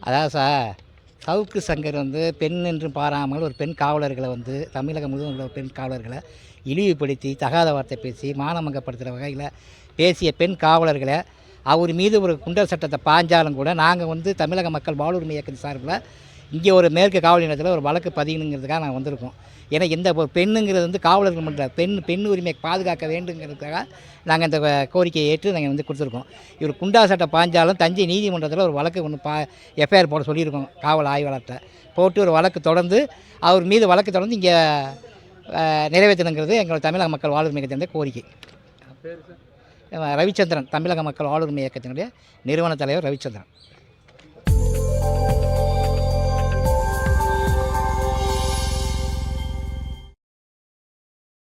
அதான் சார் சவுக்கு சங்கர் வந்து பெண் என்று பாராமல் ஒரு பெண் காவலர்களை வந்து தமிழகம் முழுவதும் உள்ள பெண் காவலர்களை இழிவுபடுத்தி தகாத வார்த்தை பேசி மானமங்கப்படுத்துகிற வகையில் பேசிய பெண் காவலர்களை அவர் மீது ஒரு குண்டர் சட்டத்தை பாஞ்சாலும் கூட நாங்கள் வந்து தமிழக மக்கள் வாழ்வுரிமை இயக்கத்தின் சார்பில் இங்கே ஒரு மேற்கு காவல் நிலையத்தில் ஒரு வழக்கு பதியணுங்கிறதுக்காக நாங்கள் வந்திருக்கோம். ஏன்னா எந்த ஒரு பெண்ணுங்கிறது வந்து காவலர்கள் மட்டும் பெண் பெண் உரிமையை பாதுகாக்க வேண்டுங்கிறதுக்காக நாங்கள் இந்த கோரிக்கையை ஏற்று நாங்கள் வந்து கொடுத்துருக்கோம். இவர் குண்டா சட்டை பாஞ்சாலும் தஞ்சை நீதிமன்றத்தில் ஒரு வழக்கு ஒன்று பா எஃப்ஐஆர் போட சொல்லியிருக்கோம் காவல் ஆய்வாளர்கிட்ட. போட்டு ஒரு வழக்கு தொடர்ந்து அவர் மீது வழக்கு தொடர்ந்து இங்கே நிறைவேற்றணுங்கிறது எங்களோட தமிழக மக்கள் வாழ்வுரிமை இயக்கத்தினுடைய கோரிக்கை. ரவிச்சந்திரன் தமிழக மக்கள் வாழ்வுரிமை இயக்கத்தினுடைய நிறுவன தலைவர் ரவிச்சந்திரன்.